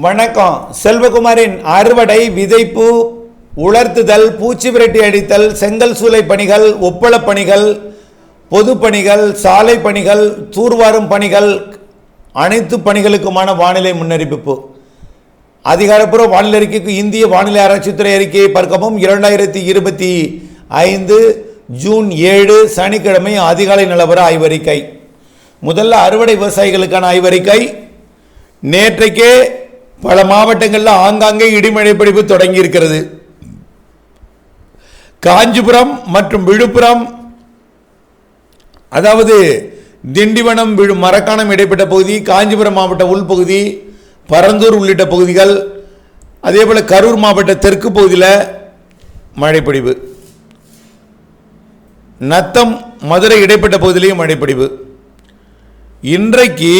வணக்கம். செல்வகுமாரின் அறுவடை விதைப்பு உலர்த்துதல் பூச்சி விரட்டி அடித்தல் செங்கல் சூளை பணிகள் ஒப்பளப் பணிகள் பொது பணிகள் சாலை பணிகள் தூர்வாரும் பணிகள் அனைத்து பணிகளுக்குமான வானிலை முன்னறிவிப்பு. அதிகாரப்பூர்வ வானிலை அறிக்கைக்கு இந்திய வானிலை ஆராய்ச்சித்துறை அறிக்கையை பார்க்கவும் இரண்டாயிரத்தி இருபத்தி ஐந்து ஜூன் ஏழு சனிக்கிழமை அதிகாலை நிலவர ஆய்வறிக்கை. முதல்ல அறுவடை விவசாயிகளுக்கான ஆய்வறிக்கை. நேற்றைக்கே பல மாவட்டங்களில் ஆங்காங்கே இடிமழை பிடிப்பு தொடங்கி இருக்கிறது காஞ்சிபுரம் மற்றும் விழுப்புரம் அதாவது திண்டிவனம் விழு மரக்காணம் இடைப்பட்ட பகுதி காஞ்சிபுரம் மாவட்ட உள்பகுதி பரந்தூர் உள்ளிட்ட பகுதிகள் அதே போல் கரூர் மாவட்ட தெற்கு பகுதியில் மழைப்பொழிவு நத்தம் மதுரை இடைப்பட்ட பகுதியிலையும் மழைப்பொழிவு இன்றைக்கு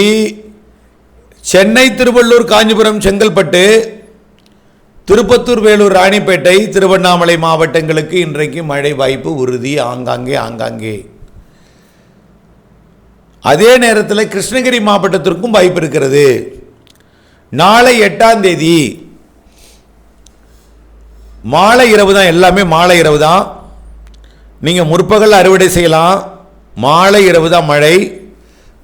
சென்னை திருவள்ளூர் காஞ்சிபுரம் செங்கல்பட்டு திருப்பத்தூர் வேலூர் ராணிப்பேட்டை திருவண்ணாமலை மாவட்டங்களுக்கு இன்றைக்கு மழை வாய்ப்பு உறுதி. ஆங்காங்கே ஆங்காங்கே. அதே நேரத்தில் கிருஷ்ணகிரி மாவட்டத்திற்கும் வாய்ப்பு இருக்கிறது. நாளை எட்டாம் தேதி மாலை இரவு தான் எல்லாமே மாலை இரவு தான். நீங்கள் முற்பகல் அறுவடை செய்யலாம். மாலை இரவு தான் மழை.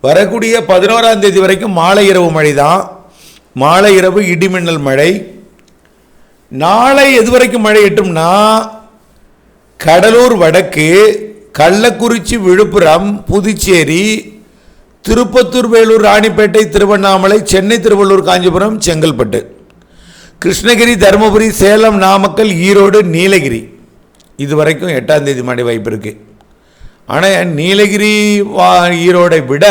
வரக்கூடிய பதினோராம் தேதி வரைக்கும் மாலை இரவு மழை தான் மாலை இரவு இடிமின்னல் மழை. நாளை எது வரைக்கும் மழை எட்டும்னா கடலூர் வடக்கு கள்ளக்குறிச்சி விழுப்புரம் புதுச்சேரி திருப்பத்தூர் வேலூர் ராணிப்பேட்டை திருவண்ணாமலை சென்னை திருவள்ளூர் காஞ்சிபுரம் செங்கல்பட்டு. கிருஷ்ணகிரி தருமபுரி சேலம் நாமக்கல் ஈரோடு நீலகிரி. இது வரைக்கும் எட்டாம் தேதி மழை வாய்ப்பு இருக்குது ஆனால் நீலகிரி வா ஈரோடை விட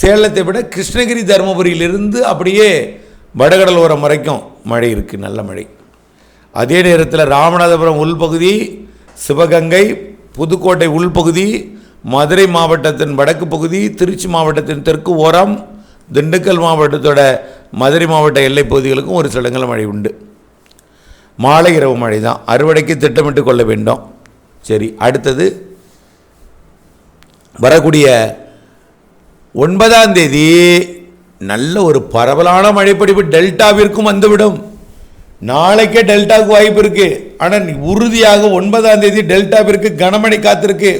சேலத்தை விட கிருஷ்ணகிரி தருமபுரியிலிருந்து அப்படியே வடகடலோரம் வரைக்கும் மழை இருக்குது நல்ல மழை. அதே நேரத்தில் ராமநாதபுரம் உள்பகுதி சிவகங்கை புதுக்கோட்டை உள்பகுதி மதுரை மாவட்டத்தின் வடக்கு பகுதி திருச்சி மாவட்டத்தின் தெற்கு ஓரம் திண்டுக்கல் மாவட்டத்தோட மதுரை மாவட்ட எல்லைப் பகுதிகளுக்கும் ஒரு சில இடங்களில் மழை உண்டு. மாலை இரவு மழை தான் அறுவடைக்கு திட்டமிட்டு கொள்ள வேண்டும். சரி அடுத்தது வரக்கூடிய ஒன்பதாம் தேதி நல்ல ஒரு பரவலான மழைப்படிப்பு டெல்டாவிற்கும் வந்துவிடும். நாளைக்கே டெல்டாவுக்கு வாய்ப்பு இருக்கு. ஆனால் உறுதியாக ஒன்பதாம் தேதி டெல்டாவிற்கு கனமழை காத்திருக்கு.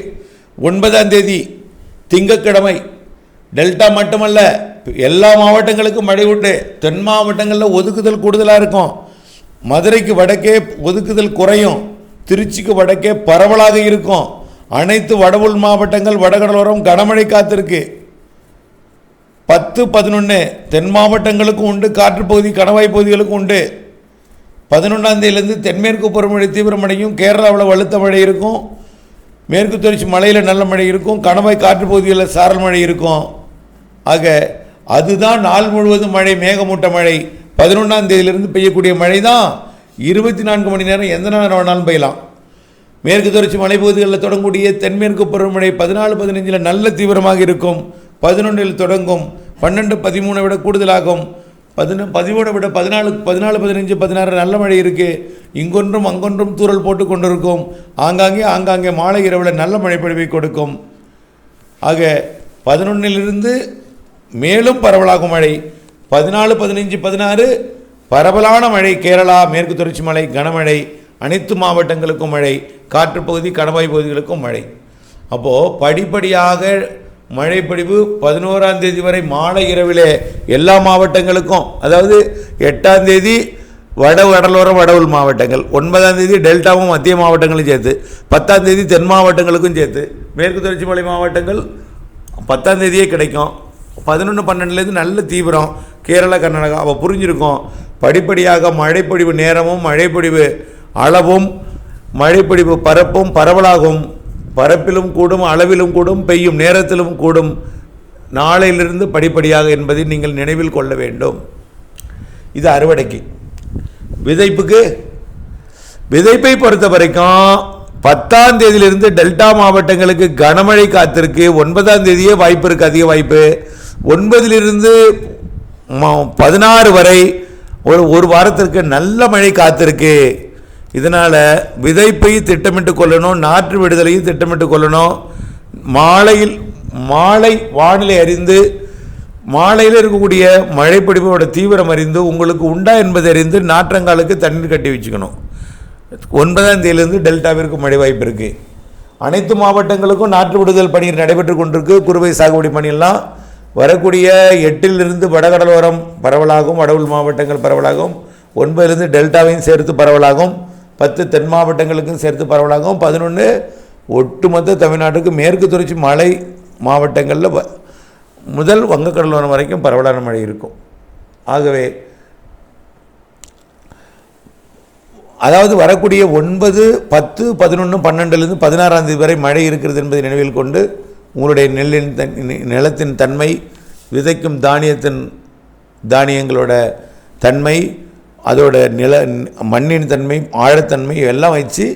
ஒன்பதாம் தேதி திங்கக்கிழமை டெல்டா மட்டுமல்ல எல்லா மாவட்டங்களுக்கும் மழை உண்டு. தென் மாவட்டங்களில் ஒதுக்குதல் கூடுதலாக இருக்கும். மதுரைக்கு வடக்கே ஒதுக்குதல் குறையும். திருச்சிக்கு வடக்கே பரவலாக இருக்கும். அனைத்து வடவுள் மாவட்டங்கள் வடகடலோரம் கனமழை காத்திருக்கு. பத்து பதினொன்று தென் மாவட்டங்களுக்கும் உண்டு காற்றுப்பகுதி கணவாய் பகுதிகளுக்கும் உண்டு. பதினொன்றாந்தேதியிலேருந்து தென்மேற்கு பருவமழை தீவிரமடையும் கேரளாவில் வலுத்த மழை இருக்கும். மேற்கு தொடர்ச்சி மலையில் நல்ல மழை இருக்கும் கணவாய் காற்று பகுதிகளில் சாரல் மழை இருக்கும். ஆக அதுதான் நாள் முழுவதும் மழை மேகமூட்ட மழை. பதினொன்றாம் தேதியிலிருந்து பெய்யக்கூடிய மழை தான் இருபத்தி நான்கு மணி நேரம் எந்த நேரம் வேணாலும் பெய்யலாம். மேற்கு தொடர்ச்சி மலைப்பகுதிகளில் தொடங்கக்கூடிய தென்மேற்கு பருவமழை பதினாலு பதினஞ்சில் நல்ல தீவிரமாக இருக்கும். பதினொன்றில் தொடங்கும். பன்னெண்டு பதிமூணை விட கூடுதலாகும். பதினொன்று பதிமூணை விட பதினாலு பதினாலு பதினஞ்சு பதினாறு நல்ல மழை இருக்குது இங்கொன்றும் அங்கொன்றும் தூரல் போட்டு கொண்டிருக்கும். ஆங்காங்கே ஆங்காங்கே மாலை இரவில் நல்ல மழை பொழிவை கொடுக்கும். ஆக பதினொன்னிலிருந்து மேலும் பரவலாகும் மழை. பதினாலு பதினஞ்சு பதினாறு பரவலான மழை கேரளா மேற்கு தொடர்ச்சி மலை கனமழை. அனைத்து மாவட்டங்களுக்கும் மழை காற்றுப்பகுதி கணவாய் பகுதிகளுக்கும் மழை. அப்போது படிப்படியாக மழைப்பொழிவு பதினோராம் தேதி வரை மாலை இரவிலே எல்லா மாவட்டங்களுக்கும் அதாவது எட்டாம் தேதி வட கடலோரம் வடவுள் மாவட்டங்கள் ஒன்பதாம் தேதி டெல்டாவும் மத்திய மாவட்டங்களும் சேர்த்து பத்தாம் தேதி தென் மாவட்டங்களுக்கும் சேர்த்து மேற்கு தொடர்ச்சி மலை மாவட்டங்கள் பத்தாம் தேதியே கிடைக்கும். பதினொன்று பன்னெண்டுலேருந்து நல்ல தீவிரம் கேரளா கர்நாடகா அவள் புரிஞ்சிருக்கும். படிப்படியாக மழைப்பொழிவு நேரமும் மழைப்பொழிவு அளவும் மழைப்பிடிப்பு பரப்பும் பரவலாகும். பரப்பிலும் கூடும் அளவிலும் கூடும் பெய்யும் நேரத்திலும் கூடும். நாளையிலிருந்து படிப்படியாக என்பதை நீங்கள் நினைவில் கொள்ள வேண்டும். இது அறுவடைக்கு. விதைப்புக்கு விதைப்பை பொறுத்த வரைக்கும் பத்தாம் தேதியிலிருந்து டெல்டா மாவட்டங்களுக்கு கனமழை காத்திருக்கு. ஒன்பதாம் தேதியே வாய்ப்பு இருக்குது அதிக வாய்ப்பு. ஒன்பதிலிருந்து பதினாறு வரை ஒரு ஒரு வாரத்திற்கு நல்ல மழை காத்திருக்கு. இதனால் விதைப்பை திட்டமிட்டு கொள்ளணும் நாற்று விடுதலையும் திட்டமிட்டு கொள்ளணும். மாலையில் மாலை வானிலை அறிந்து மாலையில் இருக்கக்கூடிய மழைப்பிடிப்போட தீவிரம் அறிந்து உங்களுக்கு உண்டா என்பதை அறிந்து நாற்றங்காலுக்கு தண்ணீர் கட்டி வச்சுக்கணும். ஒன்பதாம் தேதியிலிருந்து டெல்டாவிற்கு மழை வாய்ப்பு இருக்குது அனைத்து மாவட்டங்களுக்கும் நாற்று விடுதல் பணி நடைபெற்று கொண்டிருக்கு. குறுவை சாகுபடி பணியெல்லாம் வரக்கூடிய எட்டிலிருந்து வடகடலோரம் பரவலாகும் வடவுள் மாவட்டங்கள் பரவலாகும் ஒன்பதுலேருந்து டெல்டாவையும் சேர்த்து பரவலாகும். பத்து தென் மாவட்டங்களுக்கும் சேர்த்து பரவலாகும் பதினொன்று ஒட்டுமொத்த தமிழ்நாட்டுக்கு மேற்கு தொடர்ச்சி மலை மாவட்டங்களில் வ- முதல் வங்கக்கடலோரம் வரைக்கும் பரவலான மழை இருக்கும். ஆகவே அதாவது வரக்கூடிய ஒன்பது பத்து பதினொன்று பன்னெண்டுலேருந்து பதினாறாம் தேதி வரை மழை இருக்கிறது என்பதை நினைவில் கொண்டு உங்களுடைய நெல்லின் தன் நிலத்தின் தன்மை விதைக்கும் தானியத்தின் தானியங்களோட தன்மை அதோட நில மண்ணின் தன்மை ஆழத்தன்மை எல்லாம் வச்சு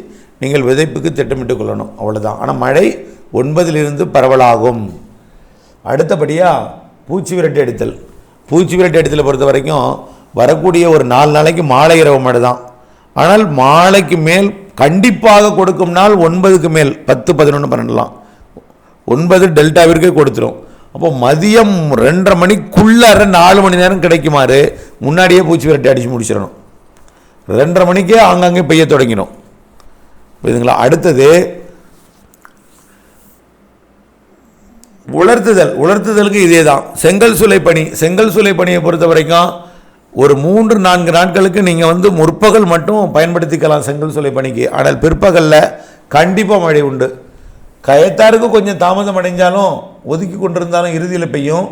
நீங்கள் விதைப்புக்கு திட்டமிட்டு கொள்ளணும். அவ்வளோதான் ஆனால் மழை ஒன்பதிலிருந்து பரவலாகும். அடுத்தபடியாக பூச்சி விரட்டி அடித்தல். பூச்சி விரட்டி அடித்தலை பொறுத்த வரைக்கும் வரக்கூடிய ஒரு நாலு நாளைக்கு மாலை இரவு மழை தான். ஆனால் மாலைக்கு மேல் கண்டிப்பாக கொடுக்கும் நாள் ஒன்பதுக்கு மேல் பத்து பதினொன்று பன்னெண்டுலாம். ஒன்பது டெல்டாவிற்கே கொடுத்துரும். அப்போ மதியம் ரெண்டரை மணிக்குள்ளார நாலு மணி நேரம் கிடைக்குமாறு முன்னாடியே பூச்சி விரட்டி அடித்து முடிச்சிடணும். ரெண்டரை மணிக்கே ஆங்காங்கே பெய்ய தொடங்கிடும். புரியுதுங்களா? அடுத்தது உலர்த்துதல். உலர்த்துதலுக்கு இதே தான். செங்கல் சூளை பணி. செங்கல் சூளை பணியை பொறுத்த வரைக்கும் ஒரு மூன்று நான்கு நாட்களுக்கு நீங்கள் வந்து முற்பகல் மட்டும் பயன்படுத்திக்கலாம் செங்கல் சூளை பணிக்கு. ஆனால் பிற்பகலில் கண்டிப்பாக மழை உண்டு. கயத்தாருக்கு கொஞ்சம் தாமதம் அடைஞ்சாலும் ஒதுக்கி கொண்டிருந்தாலும் இறுதியில் பெய்யும்.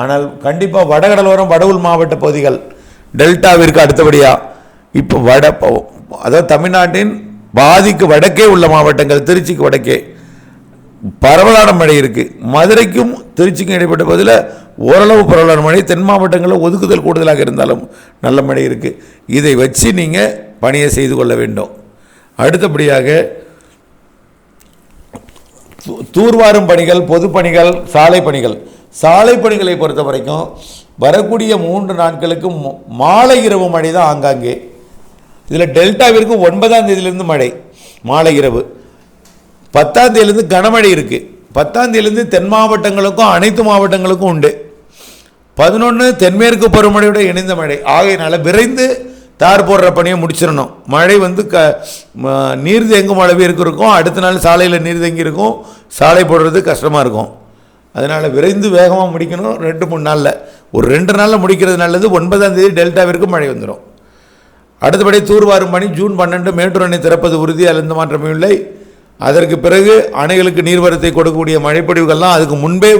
ஆனால் கண்டிப்பாக வடகடலோரம் வடவுள் மாவட்ட பகுதிகள் டெல்டாவிற்கு அடுத்தபடியாக இப்போ வட அதாவது தமிழ்நாட்டின் பாதிக்கு வடக்கே உள்ள மாவட்டங்கள் திருச்சிக்கு வடக்கே பரவலான மழை இருக்குது மதுரைக்கும் திருச்சிக்கும் இடைப்பட்ட பகுதியில் ஓரளவு பரவலான மழை. தென் மாவட்டங்களில் ஒதுக்குதல் கூடுதலாக இருந்தாலும் நல்ல மழை இருக்குது இதை வச்சு நீங்கள் பணியை செய்து கொள்ள வேண்டும். அடுத்தபடியாக தூர்வாரும் பணிகள் பொதுப்பணிகள் சாலை பணிகள். சாலை பணிகளை பொறுத்த வரைக்கும் வரக்கூடிய மூன்று நாட்களுக்கு மாலை இரவு மழை தான் ஆங்காங்கே. இதில் டெல்டாவிற்கு ஒன்பதாம் தேதியிலிருந்து மழை மாலை இரவு. பத்தாம் தேதியிலிருந்து கனமழை இருக்குது பத்தாம் தேதியிலிருந்து தென் மாவட்டங்களுக்கும் அனைத்து மாவட்டங்களுக்கும் உண்டு. பதினொன்று தென்மேற்கு பருவமழையோடு இணைந்த மழை. ஆகையினால் விரைந்து தார் போடுற பணியை முடிச்சிடணும். மழை வந்து க ம- நீர் தேங்கும் அளவு இருக்கும். அடுத்த நாள் சாலையில் நீர் தேங்கி இருக்கும். சாலை போடுறது கஷ்டமாக இருக்கும். அதனால் விரைந்து வேகமாக முடிக்கணும். ரெண்டு மூணு நாளில். ஒரு ரெண்டு நாளில் முடிக்கிறது நல்லது. ஒன்பதாம் தேதி டெல்டாவிற்கு மழை வந்துடும் அடுத்தபடி தூர்வாரும் பணி ஜூன் பன்னெண்டு. மேட்டூர் அணை திறப்பது உறுதி. அதில் எந்த மாற்றமும் இல்லை. அதற்கு பிறகு அணைகளுக்கு நீர்வரத்தை கொடுக்கக்கூடிய மழைப்பொழிவுகள்லாம் அதுக்கு முன்பே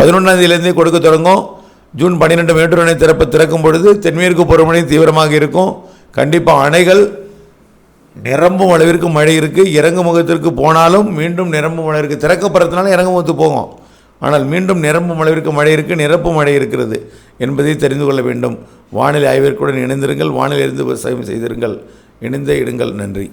பதினொன்றாம் தேதியிலேருந்தே கொடுக்க தொடங்கும். ஜூன் பன்னிரெண்டு மேட்டூர் அணை திறப்பு திறக்கும் பொழுது தென்மேற்கு பருவமழை தீவிரமாக இருக்கும். கண்டிப்பாக அணைகள் நிரம்பும் அளவிற்கு மழை இருக்குது இறங்கு முகத்திற்கு போனாலும் மீண்டும் நிரம்பும் மழை இருக்குது திறக்கப்படுறதுனால இறங்கு முகத்து போகும். ஆனால் மீண்டும் நிரம்பும் அளவிற்கு மழை இருக்குது நிரப்பு மழை இருக்கிறது என்பதை தெரிந்து கொள்ள வேண்டும். வானிலை ஆய்விற்குடன் இணைந்திருங்கள். வானிலை இருந்து விவசாயம் செய்திருங்கள். இணைந்தே இடுங்கள். நன்றி.